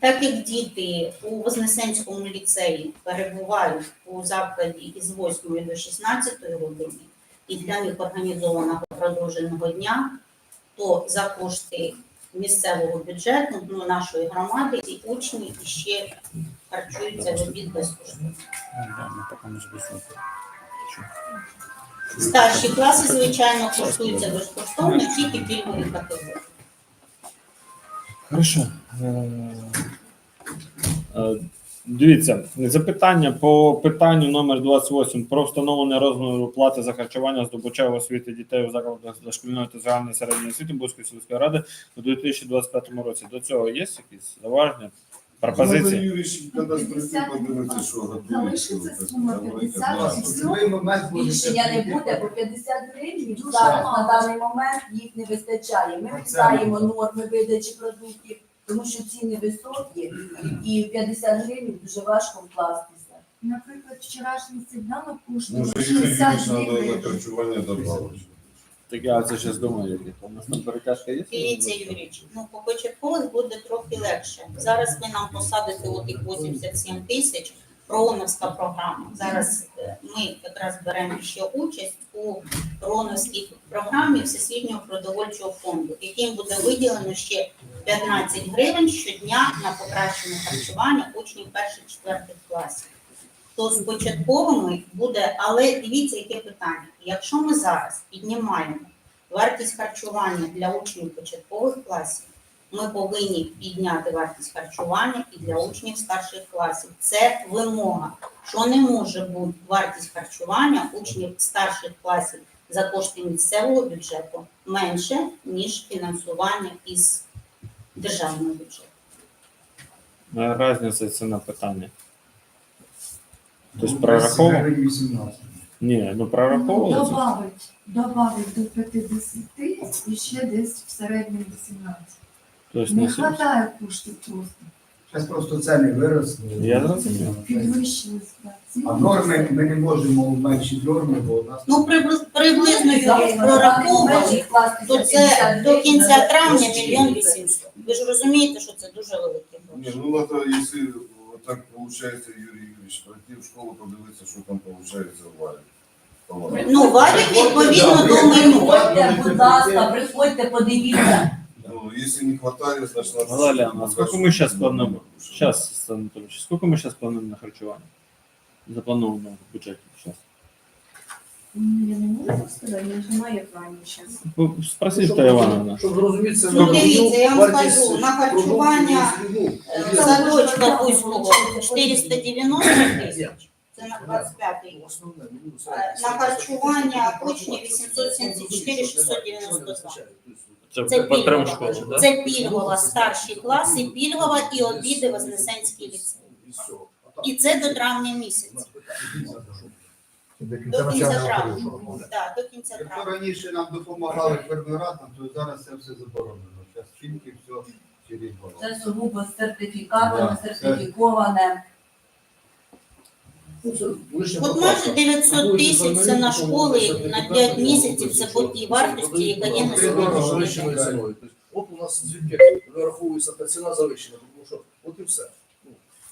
Так як діти у Вознесенському ліцеї перебувають у закладі із 8 до 16 години, і для них організованого продовженого дня, то за кошти місцевого бюджету ну, нашої громади ці учні ще харчуються в обід безкоштовно. Старші класи, звичайно, коштуються безкоштовно, тільки пільгові категорії. Хорошо. Е, е, Дивіться, запитання по питанню номер 28 про встановлення розміру плати за харчування здобуча освіти дітей у закладах дошкільної та загальної середньої освіти Бузької сільської ради у 2025 році. До цього є якісь зауваження, пропозиції? Юрійович, треба прийти подивитися, що. Залишиться сума 50 і все. Любий Рішення не буде, бо 50 гривень зараз на даний момент їх не вистачає. Ми вітаємо норми видачі продуктів, тому що ціни високі, і в 50 гривень дуже важко вкластися. Наприклад, вчорашній сигнал коштує Може, 60 Юрійович, треба на гривень. харчування добавити. Так я це зараз думаю, які у нас там перетяжка є? Дивіться, Юрійович, ну по початкових буде трохи легше. Зараз ви нам посадите отих 87 тисяч. Прооновська програма. Зараз е, ми якраз беремо ще участь у Прооновській програмі Всесвітнього продовольчого фонду, яким буде виділено ще 15 гривень щодня на покращення харчування учнів перших четвертих класів. То з початковими буде, але дивіться, яке питання. Якщо ми зараз піднімаємо вартість харчування для учнів початкових класів, ми повинні підняти вартість харчування і для учнів старших класів. Це вимога, що не може бути вартість харчування учнів старших класів за кошти місцевого бюджету менше, ніж фінансування із державного бюджету. Е, Різниця це на питання. Тобто прораховував? 18. Ні, ну прораховували. це? Добавить, добавить до 50 і ще десь в середньому 18. Тобто Не на сім- вистачає коштів просто. Зараз просто ціни виросли. Я зрозумів. Підвищились. так. Ціни А норми ми не можемо менші норми, бо у нас Ну, прибли- приблизно менші класти то це до кінця травня мільйон вісімсот. Ви ж розумієте, що це дуже великі Ні, гроші. ну это если вот так получается, Юрий Юрьевич, пройти в школу, подивитися, що там виходить в Валі. Ну, валік відповідно до меню. Приходьте, будь ласка, приходьте, подивіться. Ну, если не хватает, значит надо... Валерий, а сколько мы сейчас плануем? Сейчас, Анатольевич, сколько мы сейчас плануємо на харчевание? Заплановано в бюджете сейчас. Ну, Я не можу так сказати, я немає планів зараз. Спроси. Щоб зрозуміти це, Ну, дивіться, я вам вартість скажу, на продуктів, харчування, ну, Е, Садочка Кузького 490 тисяч. Це на 25 рік. основне, ну, Е, На харчування учнів 874 692. Це, Це потрібно пільгова. школу, да? Це пільгова старші класи, пільгова і обіди Вознесенський ліцей. І це до травня місяця. До кінця травня. Так, до кінця якщо травня. раніше нам допомагали фермератам, то зараз це все заборонено. Зараз тільки все через баланс. Це сугубо сертифікатами, Да, це- сертифіковане. От майже 900 тисяч це на школи на 5 місяців, це по тій вартості, яка є на сьогоднішній завищеною день. ціною. Тобто, От у нас звідки рахується та ціна завищена, тому що от і все.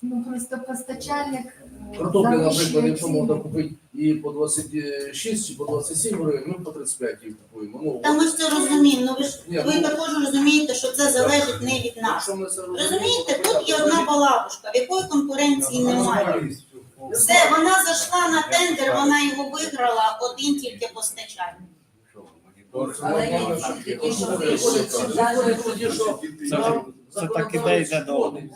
Ну просто постачальник е, наприклад, якщо можна купити і по 26 чи по 27 гривень, ми по 35 їх купуємо. Ну, Та ми ж це розуміємо, ну ви ж Ні, ви ну- також розумієте, що це залежить не від нас. якщо ми це Розумієте, то тут є одна балабушка, в якої конкуренції немає. Все, вона зайшла на тендер, вона його виграла, один тільки постачальник. Але є ці такі, що виходять, що Виходить, що Це, нам це так іде йде до шкодить.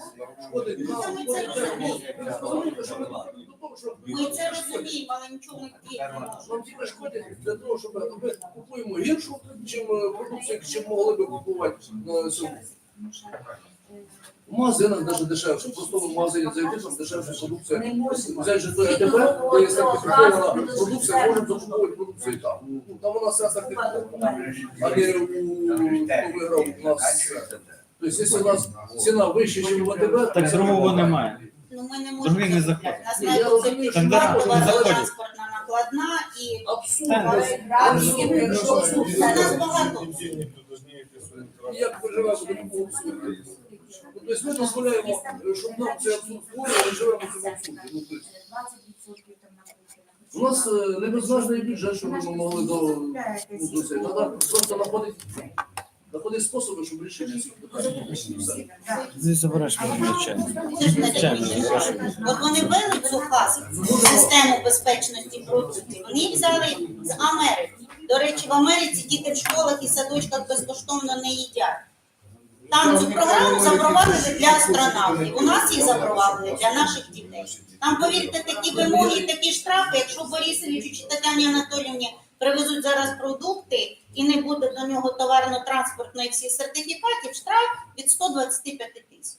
Шкодить нам. Ми це розуміємо. Ви розумієте, що ми- до того, що Ми це розуміємо, але нічого не можемо. Нам тільки шкодить для того, щоб ми купуємо гіршу, чим е, продукцію, чим могли би купувати на сьогодні. В магазинах навіть дешевше, просто в магазині зайти, там дешевша продукція. Взяти же той АТБ, де є сертифікована продукція, можемо закуповувати продукцію там. Ну, Там у нас вся сертифікована, а не у хто виграв у нас. Тобто, якщо у нас ціна вища, ніж в АТБ, Так другого немає. Ну ми не Другий можемо не закупляти. Нас Ні, я бути розумію, що Тендера не заходять. транспортна накладна і абсурдно. Це нас багато. Як ми живемо до любого абсурду. Тобто ми дозволяємо, щоб нам це абсурд створювали, і живемо в цьому абсурді. Ну, тобто, у нас е, небезмежний бюджет, щоб ми могли до, ну, до цього. Треба просто знаходити, знаходити способи, щоб вирішити ці питання. І все. Не Чай таке. От вони ввели цю хасу, систему безпечності продуктів. Вони взяли з Америки. До речі, в Америці діти в школах і садочках безкоштовно не їдять. Там цю програму запровадили для астронавтів. У нас її запровадили для наших дітей. Там, повірте, такі вимоги, такі штрафи, якщо Борисовичу чи Тетяні Анатоліївні привезуть зараз продукти і не буде до нього товарно-транспортної всіх сертифікатів, штраф від 125 тисяч.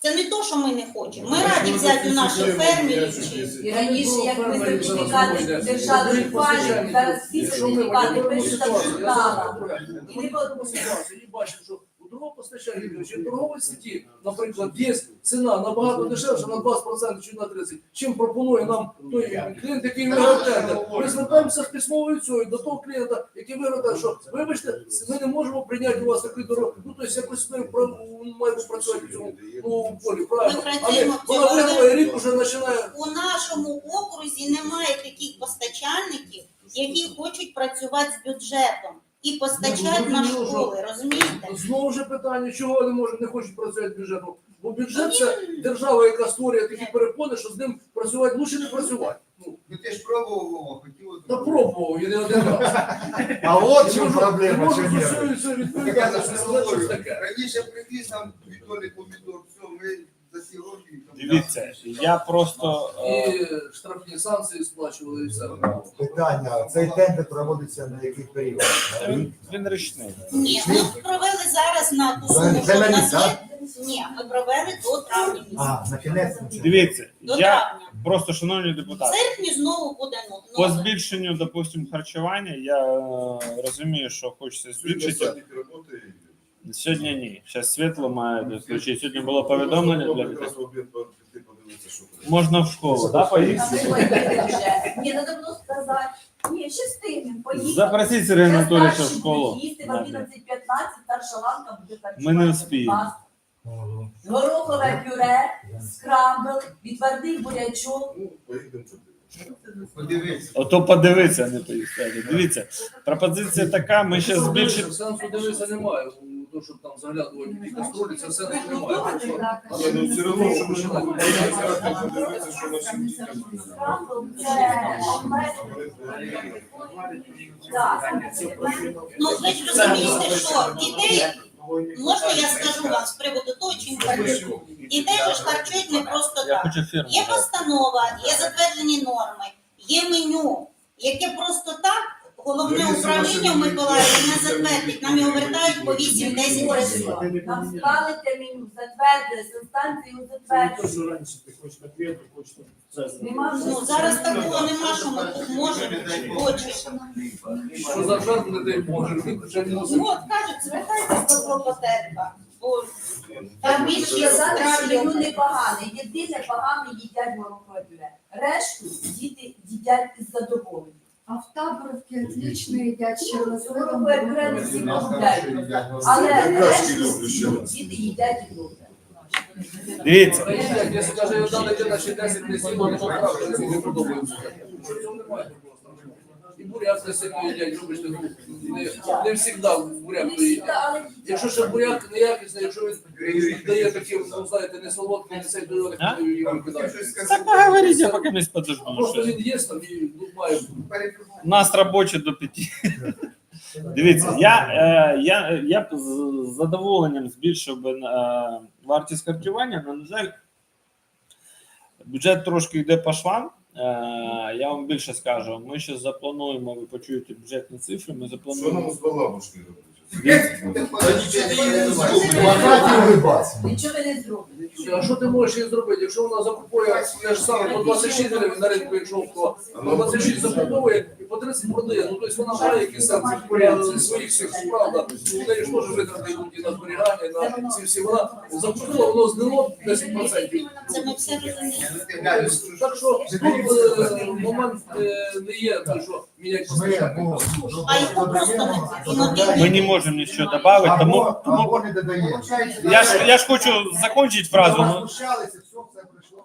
Це не то, що ми не хочемо. Ми раді взяти у наших фермерів чи І раніше, як ми сертифікати держали в пані, зараз всі Якщо ми сертифікати говоримо пишуть ситуацію, я зараз порядку. І не ситуацію і бачимо, що другого постачальника чи в торговій сіті, наприклад, є ціна набагато дешевша на 20% чи на 30%, чим пропонує нам той клієнт, який виграв тендер. Ми звертаємося з письмовою цією до того клієнта, який виграв тендер, що вибачте, ми не можемо прийняти у вас такий дорогу. Ну, тобто якось ми про- маємо працювати в цьому ну, полі, правильно. Але вона виграла і рік уже починає у нашому окрузі немає таких постачальників, які хочуть працювати з бюджетом і постачати Ну, на ну, школи. Розумієте? Знову ж питання, чого не можуть, не хочуть працювати бюджетом? Бо бюджет це держава, яка створює такі перепони, що з ним працювати лучше не працювати. Ну, Ну ти ж пробував, Вова, хотів. та пробував я не один раз. А от чому проблема, що ні. за що таке. Раніше привіз нам Вітолій помідор, все, ми Дивіться, я просто. І е, штрафні санкції сплачували і все. Питання, цей тендер проводиться на який період? Він, він річний. Ні, ми провели зараз на ту За- суму, за що в нас так? є. Ні, ми провели до травня місяця. А, на кінець. Дивіться, До я травня. просто, шановні В депутати, серпні знову буде ну, по нове. збільшенню, допустим, харчування, я е, розумію, що хочеться збільшити. Сьогодні ні. Зараз світло має включити. Сьогодні було повідомлення для дітей. Можна в школу, да, поїхати? Ні, треба було сказати. Ні, ще встигнемо, поїхали. Запросіть Сергія Анатолійовича в школу. їсти в 11.15, старша ланка буде Ми не вспіємо. Горохове пюре, скрамбл, відварний бурячок. Ну, поїдемо туди. Подивись. Ото подивитися, не поїсти. Дивіться, пропозиція така, ми ще збільшимо. Сенсу дивитися немає. То, щоб там заглядувати в ті каструлі, це сенсу немає. Ні, ну все одно, щоб ми не могли подивитися, що нашим дітям. Ну ви ж розумієте, що дітей, можна я скажу вам з приводу того, чим харчують. Дітей же ж харчують не просто так. Є постанова, є затверджені норми, є меню, яке просто так головне управління в Миколаєві не затвердить. Нам його вертають по 8-10 разів. Нам склали термін, затвердили, субстанцію затвердили. Нема Ну зараз такого нема, що ми тут можемо чи хочемо. Що за жарт не дай Боже, вже не Ну от кажуть, звертайтесь до Клопотенка, бо там більше Сказали, що стравів. меню непогане. Єдине погано їдять пюре. Решту діти їдять із задоволенням. А в таборовці отлично їдять ще їдять. Але діти їдять і добре. Дивіться, якщо каже, дитина 10 не не поправила, не подобається. Що немає просто. І буряк не сильно їдять, вибачте, ну, не, не завжди буряк Не то їдять. Якщо ще буряк неякісний, якщо він дає такі, ну знаєте, не солодкий, не цей А? то його кидають. так поговоріть, я поки не подожду. Просто він є там і ну, має. У нас робочі до п'яти. Дивіться, я, е, я, я б з задоволенням збільшив би е, вартість харчування, але, на жаль, бюджет трошки йде по швам. Е, я вам більше скажу, ми ще заплануємо, ви почуєте бюджетні цифри, ми Що заплануємо. нам з балабушки робити? Нічого ви не зробите. А що ти можеш її зробити? Якщо вона закупує те ж саме по 26 гривень на ринку, якщо хто по 26 закуповує і по 30 продає, ну тобто вона має якісь там е, своїх всіх справ, да. у неї ж теж витрати йдуть і на зберігання, і на ці всі. Вона закупила, воно знило 10%. Це ми все розуміємо. Так що тут е, момент е, не є, так що міняти Ми А його просто не Ми не можемо нічого додати, тому, тому не додаємо. я ж я ж хочу закінчити фразу. Все, все пройшло.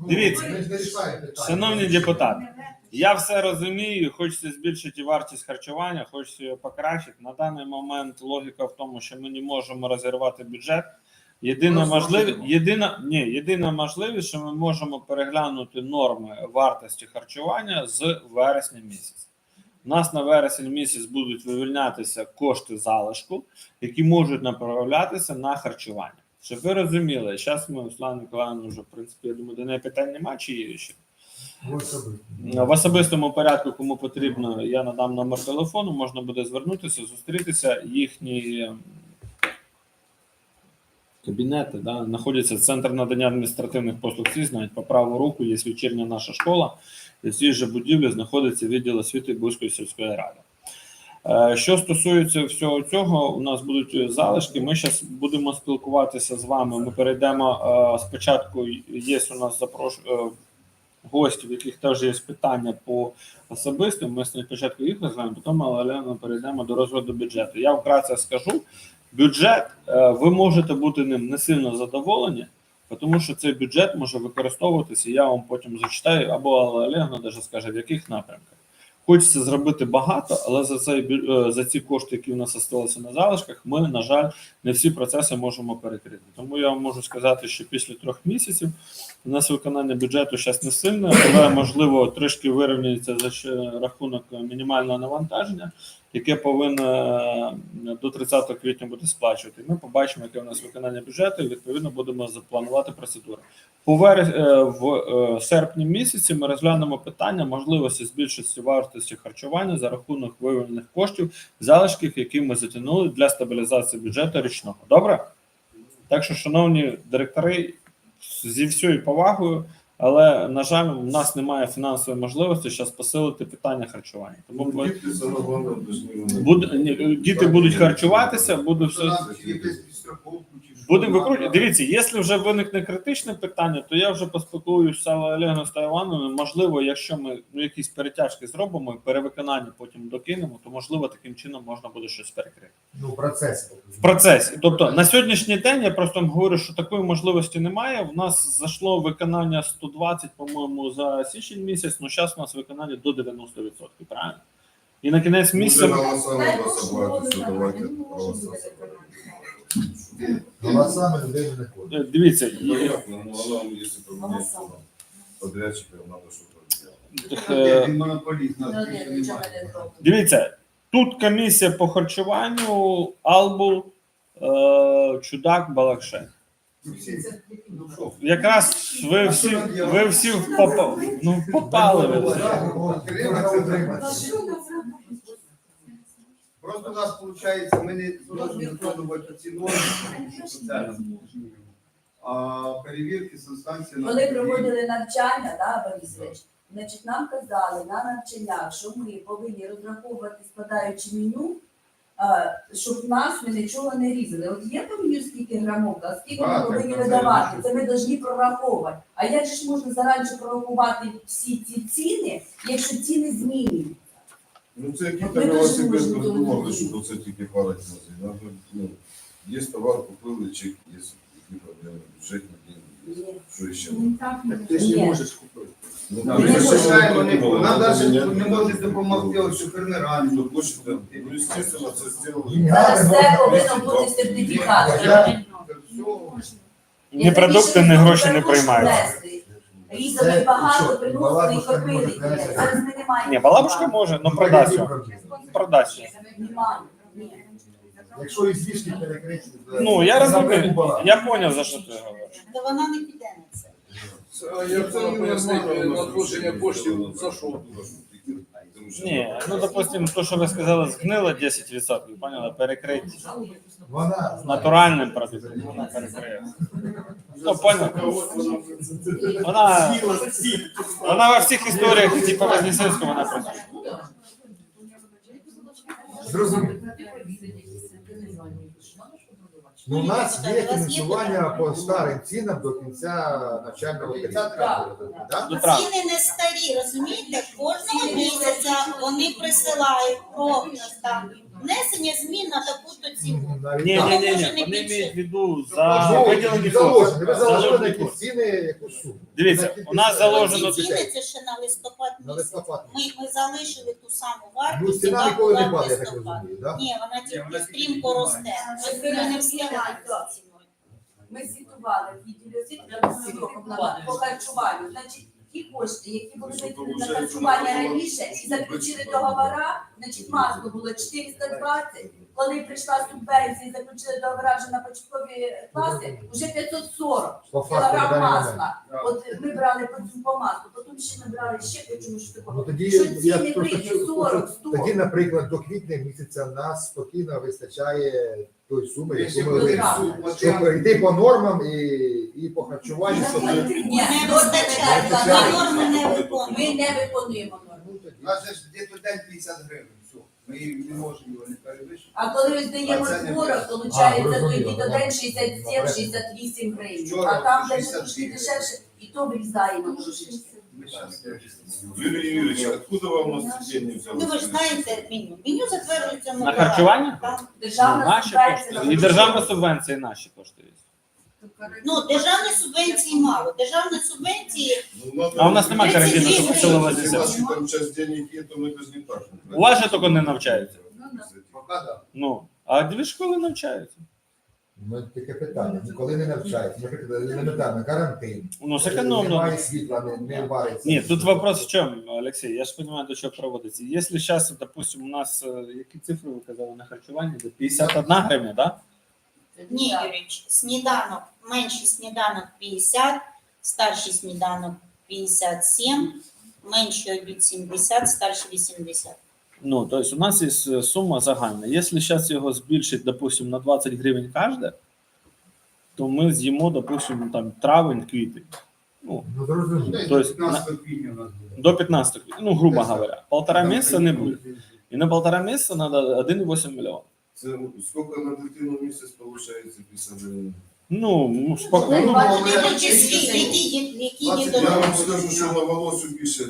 Ну, Дивіться, ми ж не рішаємо питання. Шановні депутати, я все розумію, хочеться збільшити вартість харчування, хочеться його покращити. На даний момент логіка в тому, що ми не можемо розірвати бюджет. Єдина можливість, єдина, ні, єдина можливість, що ми можемо переглянути норми вартості харчування з вересня місяця. У нас на вересень місяць будуть вивільнятися кошти залишку, які можуть направлятися на харчування. Щоб ви розуміли, зараз ми Руслан Миколаївна вже, в принципі, я думаю, до неї питань немає, чи є ще. В особистому порядку, кому потрібно, я надам номер телефону, можна буде звернутися, зустрітися. Їхні ем, кабінети да, знаходяться центр надання адміністративних послуг. Всі знають по праву руку, є вечірня наша школа, і в цій же будівлі знаходиться відділ освіти Бузької сільської ради. Е, Що стосується всього цього, у нас будуть залишки. Ми зараз будемо спілкуватися з вами. Ми перейдемо е, спочатку. Є у нас запрош... е, гості, яких теж є питання по особистим. Ми спочатку їх розглядаємо, потім але перейдемо до розгляду бюджету. Я вкратце скажу: бюджет, е, ви можете бути ним не сильно задоволені, тому що цей бюджет може використовуватися. Я вам потім зачитаю, або Олегна навіть скаже, в яких напрямках. Хочеться зробити багато, але за цей е, за ці кошти, які в нас залишилися на залишках, ми, на жаль, не всі процеси можемо перекрити. Тому я вам можу сказати, що після трьох місяців у нас виконання бюджету зараз не сильне, але можливо трішки вирівняється за рахунок мінімального навантаження, яке повинно е, до 30 квітня бути сплачувати. Ми побачимо, яке у нас виконання бюджету, і відповідно будемо запланувати процедури. Е, в е, серпні місяці ми розглянемо питання можливості збільшості вартості харчування за рахунок виведених коштів залишків, які ми затягнули для стабілізації бюджету річного. Добре? Так що, шановні директори, зі всією повагою, але на жаль, у нас немає фінансової можливості зараз посилити питання харчування. Тому Ну, діти буде діти будуть харчуватися, буде все. Будемо викручувати. Дивіться, якщо вже виникне критичне питання, то я вже поспілкуюся з Олегом та Івановною. Можливо, якщо ми ну, якісь перетяжки зробимо і перевиконання потім докинемо, то можливо таким чином можна буде щось перекрити. Ну, процес. В процесі. Тобто на сьогоднішній день я просто говорю, що такої можливості немає. У нас зайшло виконання 120, по-моєму, за січень місяць. Ну зараз у нас виконання до 90%, правильно? І на кінець Уже місяця. Голосами людей не ходить. Е, Дивіться, Понятно, ну а поменять, то подрядчикам надо что-то е, Він монополіст, нас Ну, більше немає. Дивіться, тут комісія по харчуванню, Албул, е, Чудак, Балакшин. Ну. Якраз ви всі, ви всі попа, ну, попали. ви. Просто у нас виходить, ми не зможемо виконувати ці норми а перевірки санстанції Коли проводили навчання, да, Борисович, значить нам казали на навчаннях, що ми повинні розраховувати складаючи меню, щоб нас ми нічого не різали. От є меню скільки грамовка, а скільки ми повинні видавати, це ми повинні прораховувати. А як же ж можна зарані прорахувати всі ці ціни, якщо ціни змінюють? Ну, це які там дуже велосипед можемо придумали, зробити. щоб тільки парить возить. Ну, є товар, купили, чек, є які проблеми, бюджетні деньги, Ні. що ще? Ти ж не можеш купити. Ну, Ми не нам навіть не можуть допомогти, ось що фермерам. Ну, хочете, ну, естественно, це зробили. Ні, все повинно бути сертифікат. Ні продукти, ні гроші не приймаються. Різали багато, приносили і копили. Зараз ми не маємо. Ні, балабушка може, але продасть його. Продасть його. Немає. Ні. Якщо і звішки перекриті, то- Ну, я розумію, я зрозумів, за що ти говориш. Та вона не піде на це. Це, Як це пояснити надходження коштів за що? Вже. Ні, ну допустим, то, що ви сказали, згнило 10%, поняли, перекрить Вона натуральним продуктом, вона перекриє. Ну, понял. Вона, вона во всіх історіях, типу Вознесенського, вона працює. зрозуміло. Ну, у нас є фінансування по старим цінам до кінця навчального. Да? Ну, правда. Ціни не старі, розумієте? Кожного місяця вони присилають про там внесення змін на таку-то ціну. Ні, ні, ні, ні, вони мають в виду за Ну, виділені ви кошти. заложили на якісь ціни, якусь суму. Дивіться, у нас заложено Ці ціни це ще на листопад На місяць. листопад. Ми, ми залишили ту саму Ну, вартість, ціна яка ніколи була не в падає, я так листопаді. розумію, да? Ні, вона тільки стрімко росте. Ми не за ціною. Ми звітували в відділі освіти по харчуванню. Значить, ті кошти, які були виділені на харчування раніше і заключили договора, значить масло було 420, коли прийшла субвенція і заключили договора вже на початкові класи, вже 540 По кілограм масла. От ми брали по цьому по маслу, потім ще ми брали ще по чомусь Ну, такому. тоді, Що я ціни просто вийде чую, 40, 100. тоді, наприклад, до квітня місяця нас спокійно вистачає той суми, яку ми Щоб йти по нормам і, і по харчуванню, щоб Ні, Не вистачає, не виконуємо. норми не Ми не виконуємо норми. Ну. У нас же ж десь день 50 гривень. Ми не можемо його не перевищити. А коли ми здаємо А це не зборок, буде. виходить, А, тоді зрозуміло, до день 67-68 гривень. Вчора А там, де 62 трошки дешевше, і то врізаємо трошечки. Ми щас- Юрій Юрійович, откуда вам у нас деньги? Ну ви ж знаєте меню. Меню затверджується На харчування? Там Державна Наші субвенція. кошти. І державна субвенція наші кошти. Є. Ну, державні субвенції мало. Державні субвенції Ну, А у нас немає карантину, щоб посилувати Если себе. там часть денег есть, то мы даже не так. У вас же тільки не навчаються. Поки да. Ну, а дві школи навчаються. Ну, таке питання. Ніколи не навчається. Наприклад, елементарно, карантин. Ну, зекономно. Немає світла, не, не вариться. Нет, тут вопрос в чем, Алексей, я же понимаю, до чего проводится. Если сейчас, допустим, у нас, э, які цифри ви казали на харчуванні, Де 51 гривня, да? Ні, Юрійович, сніданок, менший сніданок 50, старший сніданок 57, менший обід 70, старший 80. Ну, то есть у нас є е, сума загальна. Якщо зараз його збільшити, допустим, на 20 гривень кожне, то ми з'їмо, допустим, там травень, квітень. Ну, Ну, зрозуміло. То есть 15 квітня у нас буде. до 15 квітня, ну, грубо говоря. Полтора місяця не буде. І на полтора місяця треба 1,8 мільйона. Це сколько на дитину місяць получается 50 гривень? Ну, ну, спокійно. Ну, В які 20 Я вам скажу, що на волосю більше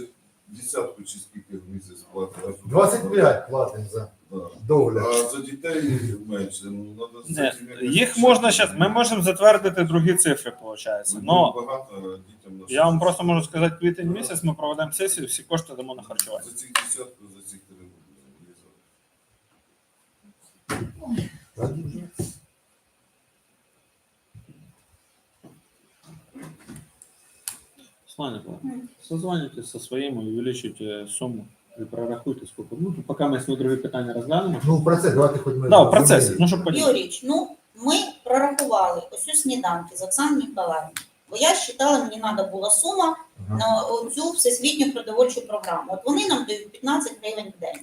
десятку чи скільки в місяць платить. 25 платимо за Да. догляд. А за дітей менше. Ну, надо з Не, цим якось їх можна зараз, ми можемо затвердити другі цифри, виходить. Ну, Но багато дітям на я вам просто можу сказати, квітень місяць ми проведемо сесію, всі кошти дамо на харчування. За цих десятку, за цих Слава созвонитесь со своїм, увеличуйте суму і прорахуйте сколько. Ну, то поки ми свої другі питання розглянемо. Ну, в процесі, давайте хоч ми. Да, в процесі, ну щоб. Юрійович, ну ми прорахували ось у сніданки з Оксаною Ніколаївною. Бо я вважала, мені треба була сума Ага. на цю всесвітню продовольчу програму. От вони нам дають 15 гривень в день.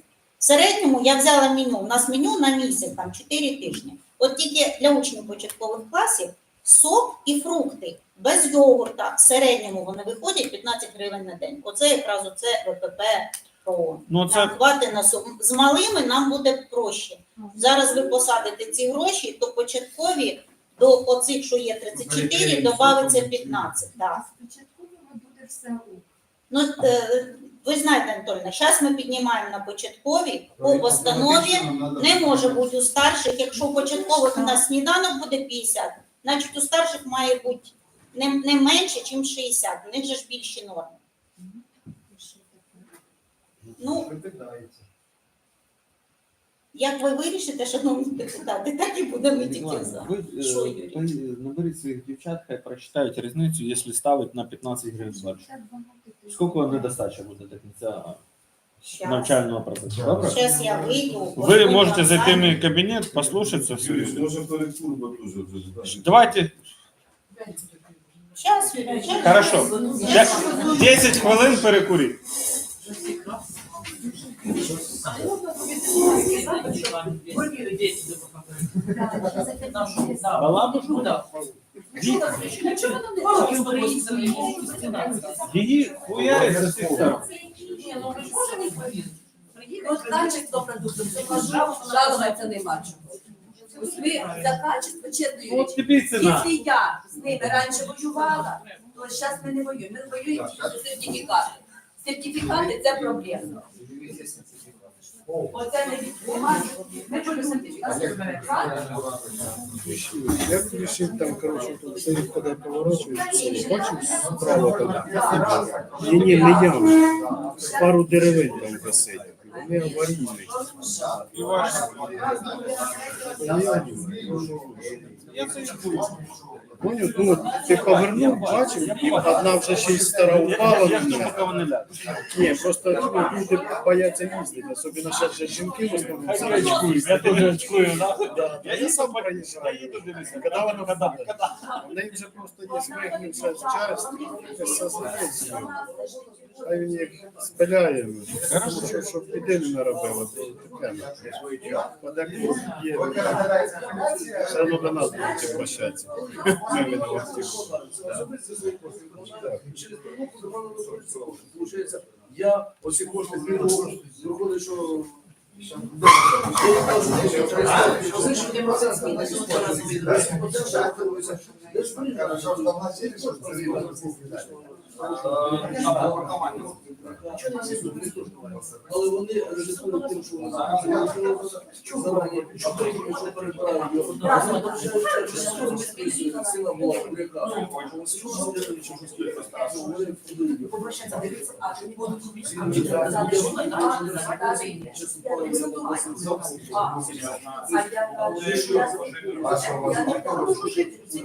В середньому я взяла меню. У нас меню на місяць, там 4 тижні. От тільки для учнів початкових класів сок і фрукти без йогурта. В середньому вони виходять 15 гривень на день. Оце якраз оце ВПП ПРО. Ну це хватить на сум. З малими нам буде проще. Зараз ви посадите ці гроші, то початкові до оцих, що є 34, додається 15. Да. Спочатку буде все. Ну, е, ви знаєте, Анатольна, зараз ми піднімаємо на початкові по постанові. Не може бути у старших, якщо у початкових у нас сніданок буде 50, значить у старших має бути не, не менше, ніж 60. У них же ж більші норми. Ну. як ви вирішите, шановні депутати, так і будемо тільки за. ви Що, е, Юрій? ви наберіть своїх дівчат, хай прочитають різницю, якщо ставить на 15 гривень більше. Скільки недостача буде до кінця Щас. навчального процесу? Добре? Зараз я вийду. Ви можете зайти в мій кабінет, послухати це Юрій, все. може перед турбо теж вже. да? Давайте, Зараз, Юрій, щас. хорошо, 10 хвилин перекуріть. Її хуярять за. От качество продукту, це жалуватися нема От тобі ціна. Якщо я з ними раніше воювала, то зараз ми не воюємо. Ми воюємо тільки за сертифікати. Сертифікати це проблема. Оце не відбувається. Ми правильно? Як рішив там, коротше, тут цей коли поворачується, бачив справа там? Ні, ні, не яма. Пару деревин там висить. Вони аварійні. Поняв? Ну, ти повернув, бачив, і одна вже ще й стара упала. В ляжу. Ні, просто ну, люди бояться їздити, особливо ще же жінки в основному. Я теж очкую, да? Я сам проїжджаю. Коли воно Кода, впаде? неї вже просто є вигнивша часть, якась сознання. А він їх спиляє. Хорошо, щоб біди не наробило, бо таке. Є. Все одно до нас будуть обращатися. Ми мене Получається, я оці кошти виходить, що сьогодні але вони ризикують тим, що вони зарані що перебирають його. Сила була велика. Вони продають. А чи не будуть Ці А, люди казали, що кажуть, вона що зараз вони чесно кажучи, А, а я кажу, що я- я не можу жити в цій